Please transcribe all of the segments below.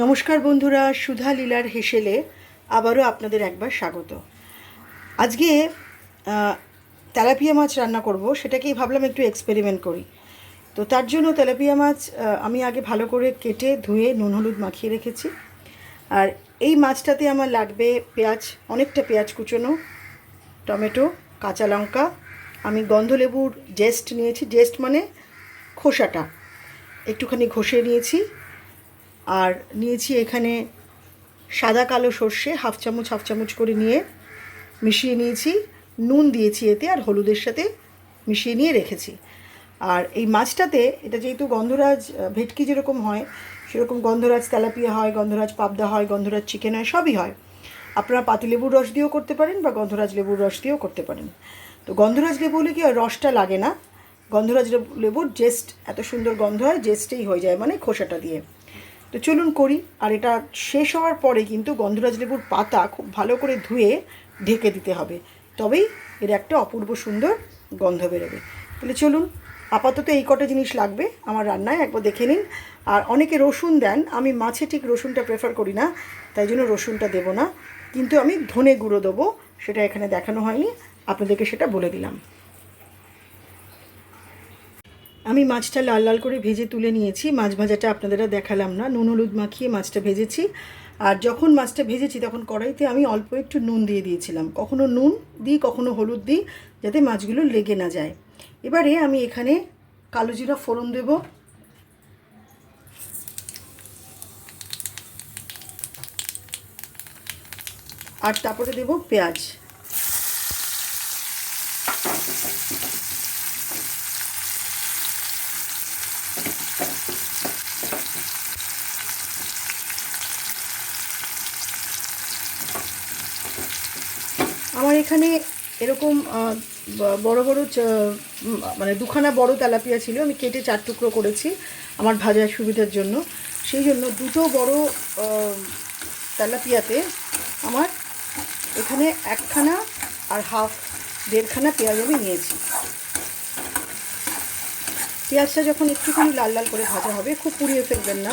নমস্কার বন্ধুরা, সুধা লীলার হেসেলে আবারও আপনাদের একবার স্বাগত। আজকে তেলাপিয়া মাছ রান্না করব, সেটাকেই ভাবলাম একটু এক্সপেরিমেন্ট করি। তো তার জন্য তেলাপিয়া মাছ আমি আগে ভালো করে কেটে ধুয়ে নুন হলুদ মাখিয়ে রেখেছি। আর এই মাছটাতে আমার লাগবে পেঁয়াজ, অনেকটা পেঁয়াজ কুচোনো, টমেটো, কাঁচা লঙ্কা। আমি গন্ধলেবুর জেস্ট নিয়েছি জেস্ট মানে খোসাটা। একটুখানি ঘষে নিয়েছি। আর নিয়েছি এখানে সাদা কালো সর্ষে, হাফ চামচ হাফ চামচ করে নিয়ে মিশিয়ে নিয়েছি। নুন দিয়েছি এতে আর হলুদের সাথে মিশিয়ে নিয়ে রেখেছি। আর এই মাছটাতে, এটা যেহেতু গন্ধরাজ ভেটকি যেরকম হয়, সেরকম গন্ধরাজ তেলাপিয়া হয়, গন্ধরাজ পাবদা হয়, গন্ধরাজ চিকেন হয়, সবই হয়। আপনারা পাতিলেবুর রস দিয়েও করতে পারেন বা গন্ধরাজ লেবুর রস দিয়েও করতে পারেন। তো গন্ধরাজ লেবু হলে কি রসটা লাগে না। গন্ধরাজ লেবু- লেবুর জেস্ট, এত সুন্দর গন্ধ হয়, জেস্টেই হয়ে যায় মানে খোসাটা দিয়ে। তো চলুন করি, আর এটা শেষ হওয়ার পরে কিন্তু গন্ধরাজ লেবুর পাতা খুব ভালো করে ধুয়ে ঢেকে দিতে হবে। তবেই এর একটা অপূর্ব সুন্দর গন্ধ বেরোবে। তাহলে চলুন, আপাতত এই কটা জিনিস লাগবে আমার রান্নায়, একবার দেখে নিন। আর অনেকে রসুন দেন, আমি মাছে ঠিক রসুনটা প্রেফার করি না, তাই জন্য রসুনটা দেবো না। কিন্তু আমি ধনে গুঁড়ো দেবো, সেটা এখানে দেখানো হয়নি, আপনাদেরকে সেটা বলে দিলাম। আমি মাছটা লাল লাল করে ভেজে তুলে নিয়েছি। মাছ ভাজাটা আপনাদের দেখালাম না। নুন হলুদ মাখিয়ে মাছটা ভেজেছি। আর যখন মাছটা ভেজেছি তখন কড়াইতে আমি অল্প একটু নুন দিয়ে দিয়েছিলাম। কখনো নুন দিই, কখনো হলুদ দিই, যাতে মাছগুলো লেগে না যায়। এবারে আমি এখানে কালো জিরা ফোড়ন দেব। আর তারপরে দেব পেঁয়াজ। আমার এখানে এরকম বড় বড় মানে দুখানা বড় তেলাপিয়া ছিল, আমি কেটে চার টুকরো করেছি আমার ভাজার সুবিধার জন্য। সেই জন্য দুটো বড় তেলাপিয়াতে আমার এখানে একখানা আর হাফ দেড়খানা পেঁয়াজ আমি নিয়েছি। পেঁয়াজটা যখন একটুখানি লাল লাল করে ভাজা হবে, খুব পুড়িয়ে ফেলবেন না।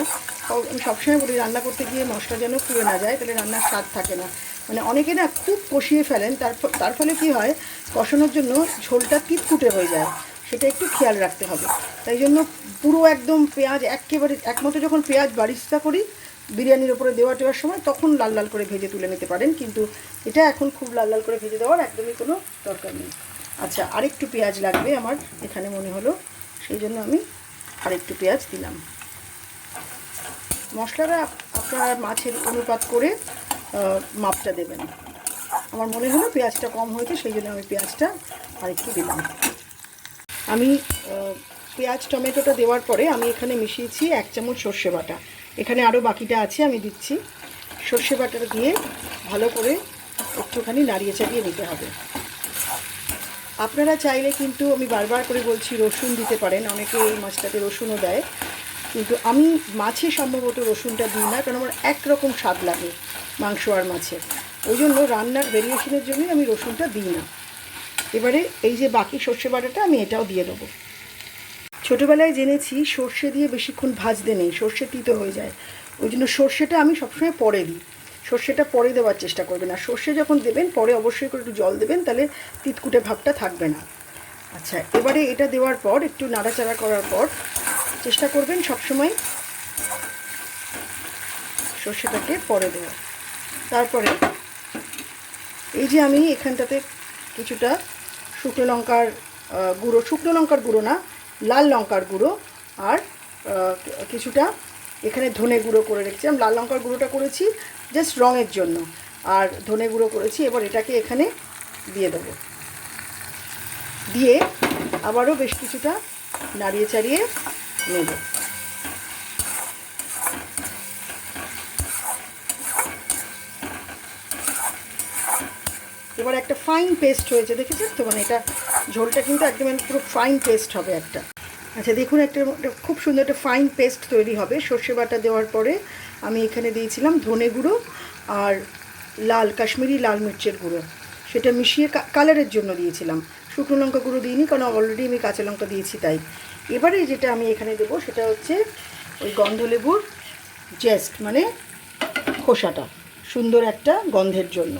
আমি সবসময় বলি রান্না করতে গিয়ে মশলা যেন পুড়ে না যায়, তাহলে রান্নার স্বাদ থাকে না। মানে অনেকে না খুব কষিয়ে ফেলেন, তার তার ফলে কী হয়, কষানোর জন্য ঝোলটা তিতকুটে হয়ে যায়, সেটা একটু খেয়াল রাখতে হবে। তাই জন্য পুরো একদম পেঁয়াজ একেবারে একমতো যখন পেঁয়াজ বারিস্তা করি, বিরিয়ানির ওপরে দেওয়া টেওয়ার সময়, তখন লাল লাল করে ভেজে তুলে নিতে পারেন, কিন্তু এটা এখন খুব লাল লাল করে ভেজে দেওয়ার একদমই কোনো দরকার নেই। আচ্ছা আরেকটু পেঁয়াজ লাগবে আমার, এখানে মনে হলো, সেই জন্য আমি আরেকটু পেঁয়াজ দিলাম। মশলাটা আপনার মাছের অনুপাত করে মাপটা দেবেন। আমার মনে হলো পেঁয়াজটা কম হয়েছে, সেই জন্য আমি পেঁয়াজটা আরেকটু দিলাম। আমি পেঁয়াজ, টমেটোটা দেওয়ার পরে আমি এখানে মিশিয়েছি এক চামচ সর্ষে বাটা। এখানে আরও বাকিটা আছে, আমি দিচ্ছি। সর্ষে বাটাটা দিয়ে ভালো করে একটুখানি নাড়িয়ে চাড়িয়ে নিতে হবে। আপনারা চাইলে কিন্তু, আমি বারবার করে বলছি, রসুন দিতে পারেন। অনেকে এই মাছটাতে রসুনও দেয়। কিন্তু আমি মাছে সম্ভবত রসুনটা দিই না, কারণ আমার একরকম স্বাদ লাগে। মাংস আর মাছের। ওই জন্য রান্নার ভেরিয়েশনের জন্যই আমি রসুনটা দিই না। এবারে এই যে বাকি সর্ষে বাটাটা আমি এটাও দিয়ে দেবো। ছোটোবেলায় জেনেছি সর্ষে দিয়ে বেশিক্ষণ ভাজতে নেই, সর্ষে তিতো হয়ে যায়। ওই জন্য সর্ষেটা আমি সবসময় পরে দিই। সর্ষেটা পরে দেওয়ার চেষ্টা করবেন আর সর্ষে যখন দেবেন, পরে অবশ্যই করে একটু জল দেবেন, তাহলে তিতকুটে ভাবটা থাকবে না। আচ্ছা এবারে এটা দেওয়ার পর, একটু নাড়াচাড়া করার পর চেষ্টা করবেন সবসময় সর্ষেটাকে পরে দেওয়া তারপরে এই যে আমি এখানটাতে কিছুটা শুকনো লঙ্কার গুঁড়ো, শুকনো লঙ্কার গুঁড়ো না, লাল লঙ্কার গুঁড়ো আর কিছুটা এখানে ধনে গুঁড়ো করে রেখেছিলাম লাল লঙ্কার গুঁড়োটা করেছি জাস্ট রঙের জন্য। আর ধনে গুঁড়ো করেছি, এবার এটাকে এখানে দিয়ে দেবো। দিয়ে আবারও বেশ কিছুটা নাড়িয়ে চাড়িয়ে নেব। এবার একটা ফাইন পেস্ট হয়েছে, দেখেছেন তো? মানে এটা ঝোলটা কিন্তু একদম পুরো ফাইন পেস্ট হবে একটা। আচ্ছা দেখুন একটা একটা খুব সুন্দর একটা ফাইন পেস্ট তৈরি হবে। সর্ষে বাটা দেওয়ার পরে আমি এখানে দিয়েছিলাম ধনে গুঁড়ো আর লাল, কাশ্মীরি লাল মির্চের গুঁড়ো। সেটা মিশিয়ে কালারের জন্য দিয়েছিলাম। শুকনো লঙ্কা গুঁড়ো দিইনি, কারণ অলরেডি আমি কাঁচা লঙ্কা দিয়েছি তাই। এবারে যেটা আমি এখানে দেবো, সেটা হচ্ছে ওই গন্ধলেবুর জেস্ট মানে খোসাটা। সুন্দর একটা গন্ধের জন্য।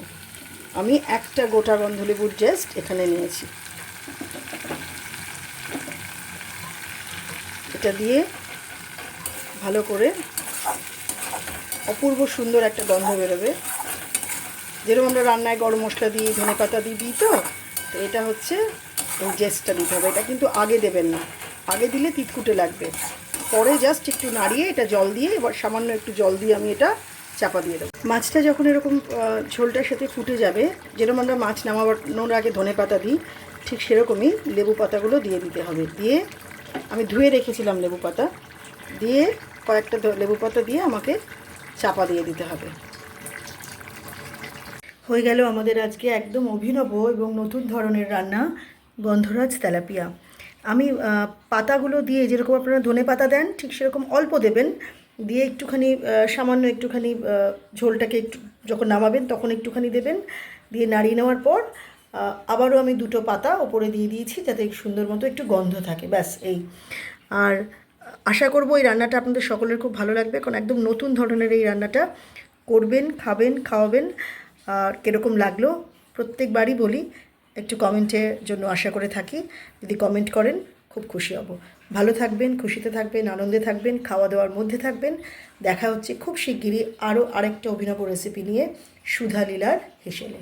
আমি একটা গোটা গন্ধলেবুর জেস্ট এখানে নিয়েছি। এটা দিয়ে ভালো করে অপূর্ব সুন্দর একটা গন্ধ বেরোবে। যেরকম আমরা রান্নায় গরম মশলা দিই ধনে পাতা দিয়ে দিই তো তো এটা হচ্ছে এই জেস্টটা দিতে হবে। এটা কিন্তু আগে দেবেন না। আগে দিলে তিতকুটে লাগবে। পরে জাস্ট একটু নাড়িয়ে এটা জল দিয়ে এবার সামান্য একটু জল দিয়ে আমি এটা চাপা দিয়ে দেবো। মাছটা যখন এরকম ঝোলটার সাথে ফুটে যাবে, যেরকম আমরা মাছ নামানোর আগে ধনে পাতা দিই, ঠিক সেরকমই লেবু পাতাগুলো দিয়ে দিতে হবে। দিয়ে আমি ধুয়ে রেখেছিলাম লেবু পাতা। দিয়ে কয়েকটা লেবু পাতা দিয়ে আমাকে চাপা দিয়ে দিতে হবে। হয়ে গেল আমাদের আজকে একদম অভিনব এবং নতুন ধরনের রান্না গন্ধরাজ তেলাপিয়া। আমি পাতাগুলো দিয়ে যেরকম আপনারা ধনে পাতা দেন, ঠিক সেরকম অল্প দেবেন। দিয়ে একটুখানি সামান্য একটুখানি ঝোলটাকে একটু যখন নামাবেন তখন একটুখানি দেবেন। দিয়ে নাড়িয়ে নেওয়ার পর আবারও আমি দুটো পাতা ওপরে দিয়ে দিয়েছি যাতে সুন্দর মতো একটু গন্ধ থাকে, ব্যাস এই। আর আশা করব এই রান্নাটা আপনাদের সকলের খুব ভালো লাগবে, কারণ একদম নতুন ধরনের এই রান্নাটা করবেন, খাবেন, খাওয়াবেন, আর কীরকম লাগল প্রত্যেকবারই বলি, একটু কমেন্টের জন্য আশা করে থাকি, যদি কমেন্ট করেন খুব খুশি হব। ভালো থাকবেন, খুশিতে থাকবেন, আনন্দে থাকবেন, খাওয়া দাওয়ার মধ্যে থাকবেন। দেখা হচ্ছে খুব শিগগিরই আরও আরেকটা অভিনব রেসিপি নিয়ে সুধা লীলার হেসেলে।